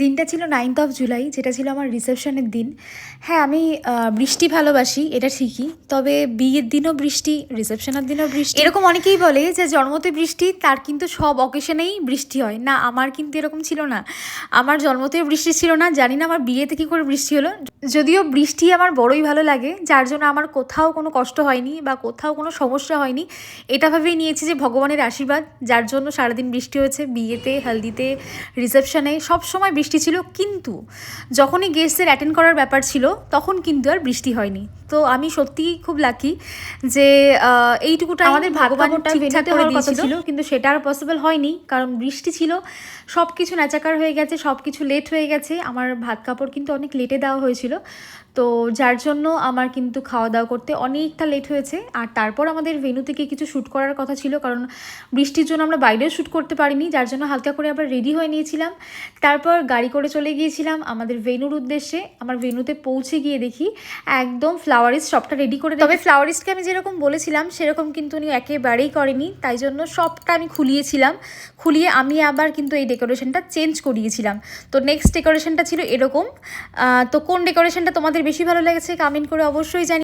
দিনটা ছিল ninth of July যেটা ছিল আমার রিসেপশনের দিন। হ্যাঁ আমি বৃষ্টি ভালোবাসি, এটা ঠিকই, তবে বিয়ের দিনও বৃষ্টি রিসেপশনের দিনও বৃষ্টি। এরকম অনেকেই বলে যে, জন্মতে বৃষ্টি, তার কিন্তু সব অকেশনেই বৃষ্টি হয়। না, আমার কিন্তু এরকম ছিল না। আমার জন্মতেও বৃষ্টি ছিল না, জানি না আমার বিয়েতে কী করে বৃষ্টি হলো। যদিও বৃষ্টি আমার বড়ই ভালো লাগে, যার জন্য আমার কোথাও কোনো কষ্ট হয়নি বা কোথাও কোনো সমস্যা হয়নি। এটা ভেবেই নিয়েছি যে, ভগবানের আশীর্বাদ, যার জন্য সারাদিন বৃষ্টি হয়েছে, বিয়েতে, হলদিতে রিসেপশনে সব সময় বৃষ্টি ছিল কিন্তু যখনই গেস্টদের অ্যাটেন্ড করার ব্যাপার ছিল তখন কিন্তু আর বৃষ্টি হয়নি। তো আমি সত্যিই খুব লাকি যে এইটুকুটা আমাদের ভগবান ঠিকঠাক করে দিয়েছিল। কিন্তু সেটা আর পসিবল হয়নি কারণ বৃষ্টি ছিল সব কিছু নাচাকার হয়ে গেছে সব কিছু লেট হয়ে গেছে। আমার ভাত কাপড় কিন্তু অনেক লেটে দেওয়া হয়েছিল। তো যার জন্য আমার কিন্তু খাওয়া দাওয়া করতে অনেকটা লেট হয়েছে। আর তারপর আমাদের ভেনু থেকে কিছু শ্যুট করার কথা ছিল কারণ বৃষ্টির জন্য আমরা বাইরেও শ্যুট করতে পারিনি যার জন্য হালকা করে আবার রেডি হয়ে নিয়েছিলাম। তারপর গাড়ি করে চলে গিয়েছিলাম আমাদের ভেনুর উদ্দেশ্যে। আমার ভেনুতে পৌঁছে গিয়ে দেখি একদম ফ্লাওয়ারিস্ট সবটা রেডি করে তবে ফ্লাওয়ারিস্টকে আমি যেরকম বলেছিলাম সেরকম কিন্তু উনি একেবারেই করেনি। তাই জন্য সবটা আমি খুলিয়েছিলাম। খুলিয়ে আমি আবার কিন্তু এই ডেকোরেশনটা চেঞ্জ করিয়েছিলাম। তো নেক্সট ডেকোরেশনটা ছিল এরকম। তো কোন ডেকোরেশনটা তোমাদের বেশি ভালো লেগেছে কমেন্ট করে অবশ্যই জানি